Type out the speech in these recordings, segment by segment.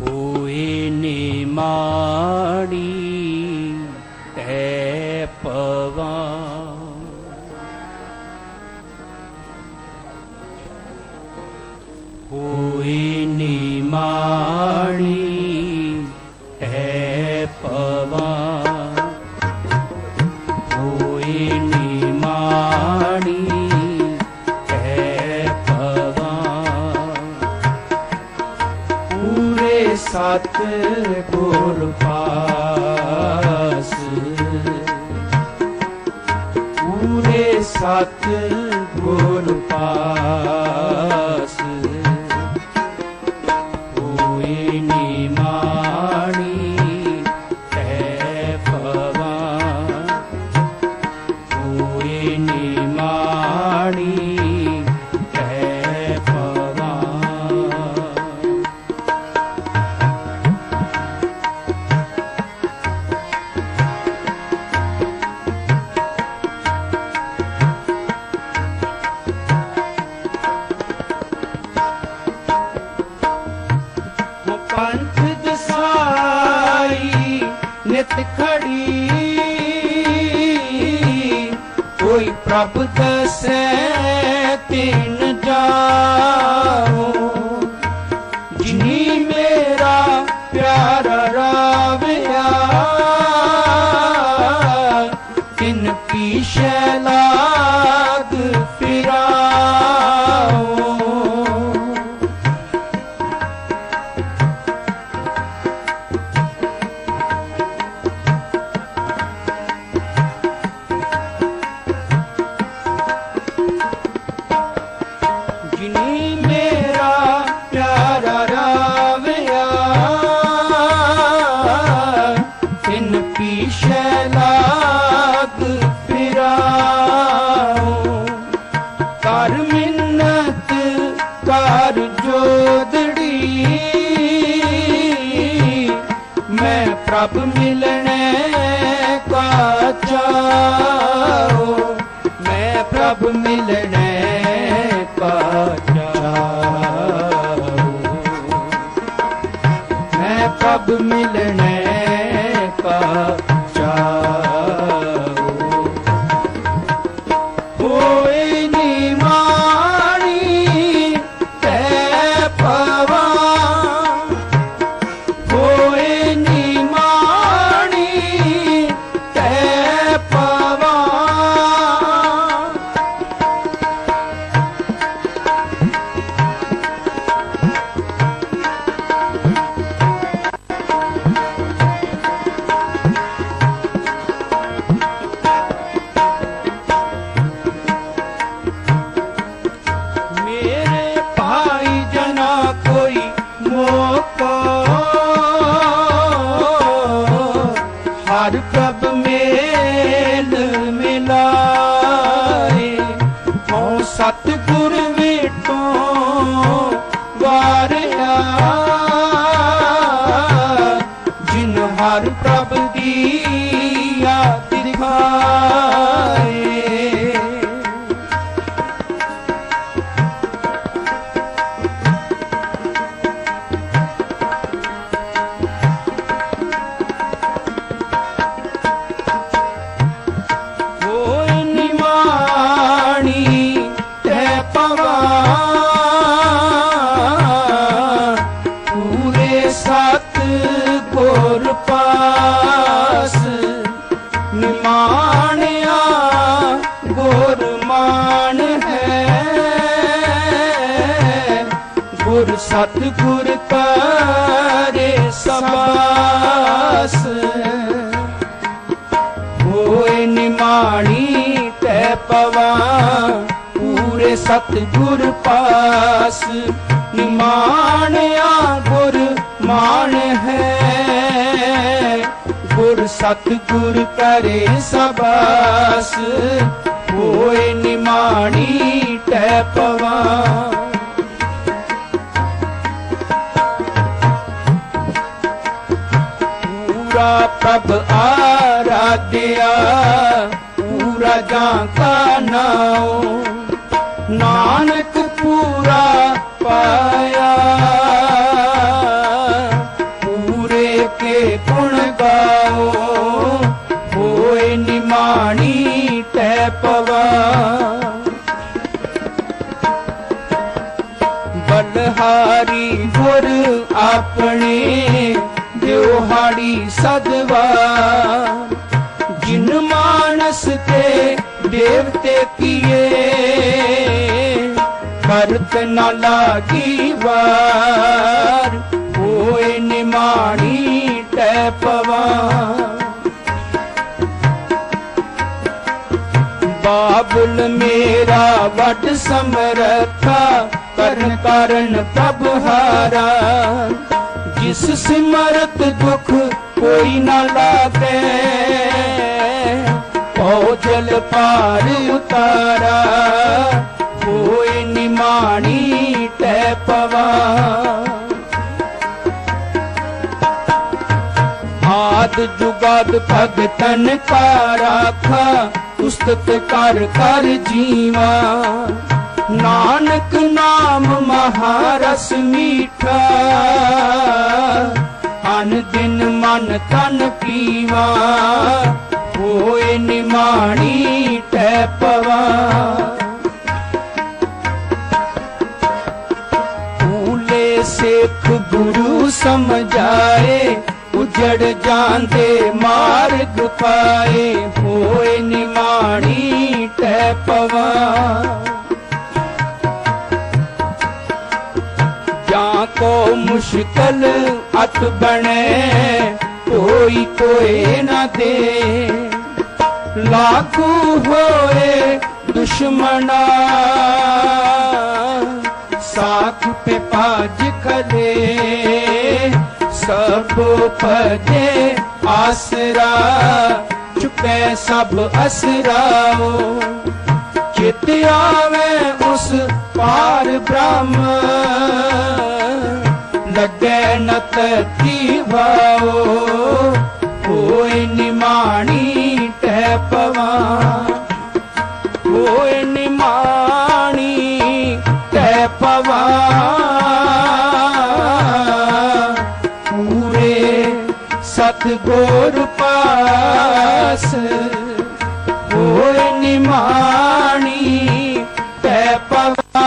ਹੋਏ ਨੇ ਮਾੜੀ ਸਤ ਗੁਰ ਪਾਸ ਪੂਰੇ ਸਤ ਗੁਰ ਪਾਸ ਪੀਛੇ ਲਾਗ ਫਿਰਾਓ। ਕਰ ਮਿੰਨਤ, ਕਰ ਜੋਦੜੀ। ਮੈਂ ਪ੍ਰਭ ਮਿਲਣੇ ਕਾ ਚਾਓ ਮੈਂ ਪ੍ਰਭ ਮਿਲਣੇ ਕਾ ਚਾਓ ਮੈਂ ਪ੍ਰਭ ਮਿਲਣੇ ਕਾ Shivaya ਹਰ ਪ੍ਰਭ ਦੀ ਗੁਰ ਸਤ ਗੁਰ ਕਰੇ ਸਬਾਸ। ਹੋਏ ਨਿਮਾਣੀ ਤੈ ਪਵਾ, ਪੂਰੇ ਸਤਿਗੁਰ ਪਾਸ। ਨਿਮਾਣਿਆ ਗੁਰ ਮਾਨ ਹੈ, ਗੁਰ ਸਤਿਗੁਰ ਕਰੇ ਸਬਾਸ। ਹੋਏ ਨਿਮਾਣੀ ਤੈ ਪਵਾ का प्रभ आराध्या पूरा जा का नाओ नानक पूरा पाया पूरे के ਕਰਤ ਨਾ ਲਾਗੀ ਵਾਰ, ਹੋਏ ਨਿਮਾਣੀ ਟੈ ਪਵਾ ਬਾਬੁਲ ਮੇਰਾ ਵਟ ਸਮਰਥਾ, ਕਰਨ ਕਾਰਨ ਪ੍ਰਭ ਹਾਰਾ। ਜਿਸ ਸਿਮਰਤ ਦੁਖ ਕੋਈ ਨਾ ਲਾਗੇ ਪਉ ਜਲ ਪਾਰ ਉਤਾਰਾ। ਕੋਈ ਮਾਣੀ ਟੈ ਪਵਾ। ਆਦ ਜੁਗਾਦ ਭਗਤਨ ਕਾ ਰਾਖਾ, ਉਸਤਤ ਕਰ ਕਰ ਜੀਵਾ। ਨਾਨਕ ਨਾਮ ਮਹਾਰਸ ਮੀਠਾ, ਅਨ ਦਿਨ ਮਨ ਤਨ ਪੀਵਾ। ਹੋਏ ਨਿਮਾਣੀ ਟੈ ਪਵਾ। ਸਿੱਖ ਗੁਰੂ ਸਮਝਾਏ, ਉਜੜ ਜਾਂਦੇ ਮਾਰਗ ਪਾਏ, ਹੋਏ ਨਿਮਾਣੀ ਟੈ ਪਵਾ। ਜਾਂ ਕੋ ਮੁਸ਼ਕਲ ਅਤ ਬਣੇ, ਕੋਈ ਕੋਏ ਨਾ ਦੇ। ਲਾਗੂ ਹੋਏ ਦੁਸ਼ਮਣਾ ਸਾਖ ਪੇ ਪਾਜ ਖਲੇ ਸਭ ਭਜੇ ਆਸਰਾ ਚੁਪੈ ਸਭ ਅਸਰਾਓ ਚਿਤ ਆਵੇ ਉਸ ਪਾਰ ਬ੍ਰਹਮ ਲੱਗੇ ਨਤ ਕੀ ਭਾਓ ਹੋਏ ਨਿਮਾਣੀ ਟੈ ਪਵਾ ਸਤਗੁਰ ਪਾਸ ਹੋਏ ਨਿਮਾਣੀ ਟੈ ਪਵਾ।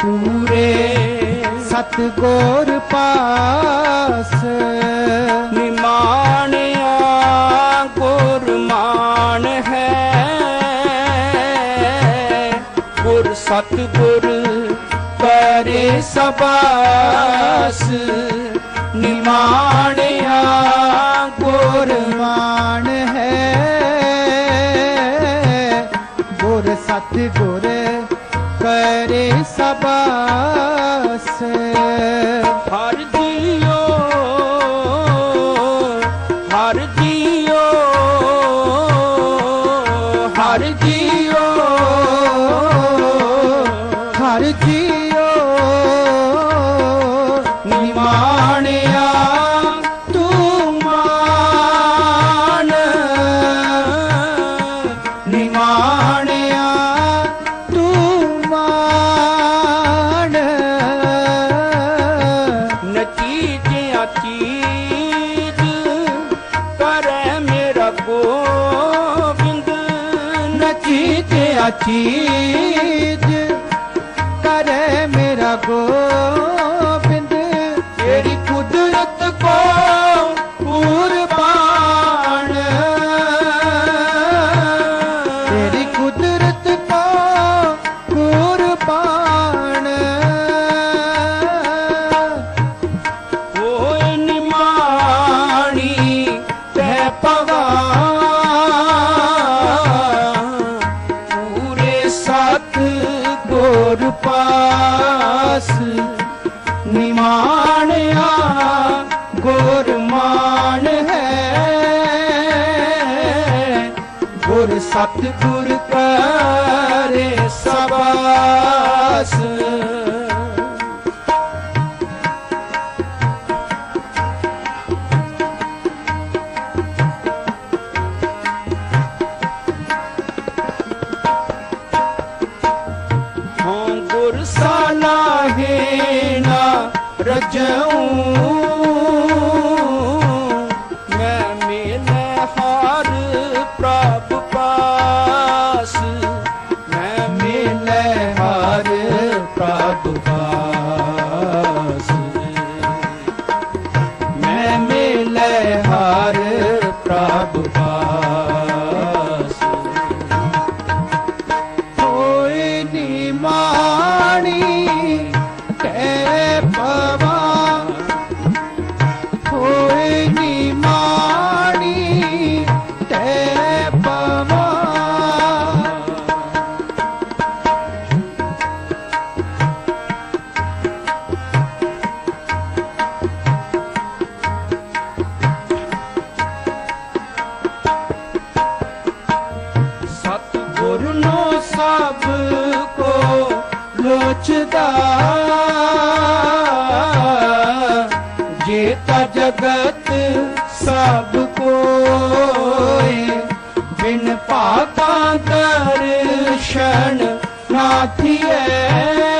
ਪੂਰੇ ਸਤਗੁਰ ਪਾਸ, ਨਿਮਾਣਿਆ ਗੁਰਮਾਨ ਹੈ। ਗੁਰ ਸਤਗੁਰ ਕਰੇ ਸਬਾਸ। ਨਿਮਾਣਿਆ ਗੁਰ ਮਾਨ ਗੁਰ ਕਰੇ ਸਭਾ ਸਤਿਗੁਰ ਕਰੇ ਸਬਾਸ। ਕੋਏ ਬਿਨ ਭਾਗਾ ਦਰਸ਼ਨ ਨਾਥੀਏ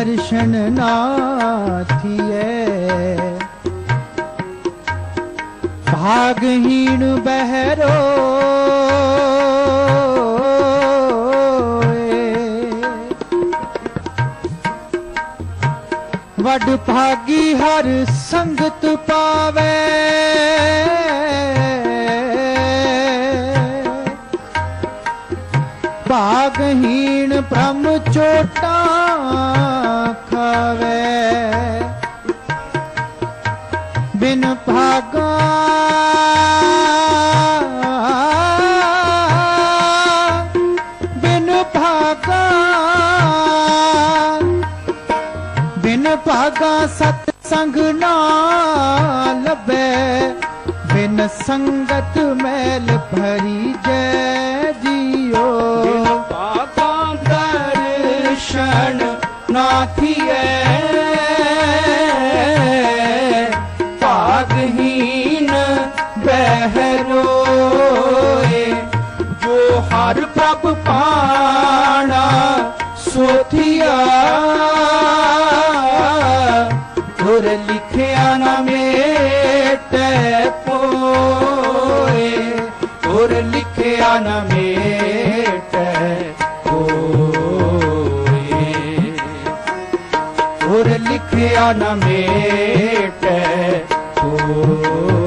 ਦਰਸ਼ਨ ਨਾਥੀਏ ਭਾਗਹੀਣ ਬਹਿਰੋ। ਵਡ ਭਾਗੀ ਹਰ ਸੰਗਤ ਪਾਵੇ। ਭਾਗਹੀਣ ਬ੍ਰਹਮ ਚੋਟਾ ਬਿਨ ਸੰਗਤ ਮੈਲ ਭਰੀ ਜੈ ਜੀਓ। ਪਾਪਾਂ ਦਰਸ਼ਨ ਨਾਥੀਏ ਭਾਗਹੀਨ ਬਹਿਰੋਏ, ਜੋ ਹਰ ਪ੍ਰਭ ਪਾਣਾ ਗੁਰ ਲਿਖਿਆ ਨਾ ਮੇਟੈ ਕੋਏ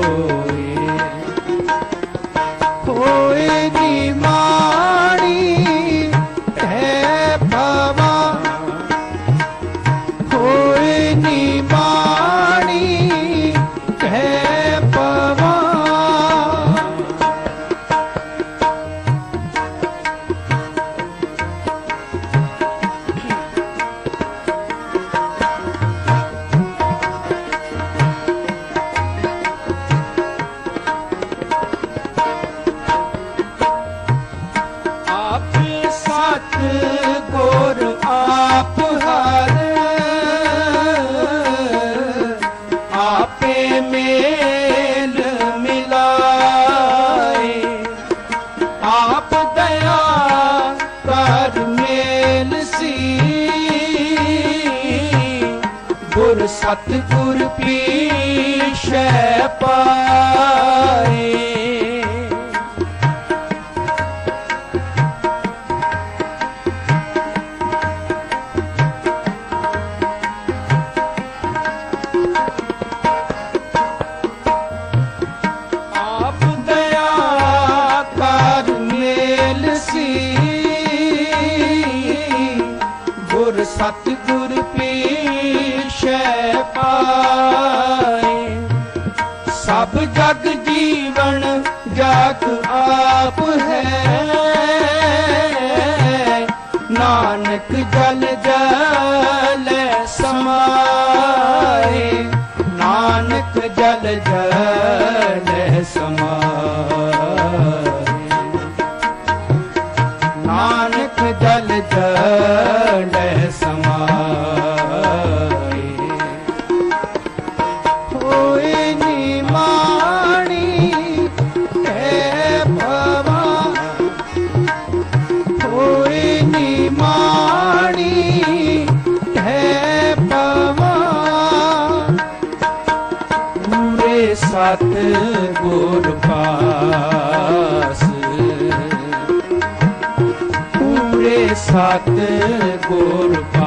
ਗੁਰ ਸਤ ਗੁਰ ਪਾਏ। ਜਗ ਜੀਵਨ ਜਾਤ ਆਪ ਹੈ। ਨਾਨਕ ਜਲ ਜਲ ਸਮਾਏ। ਨਾਨਕ ਜਲ ਜਲ ਗੁਰ ਪਾਸ। ਪੂਰੇ ਸਤ ਗੁਰ ਪਾਸ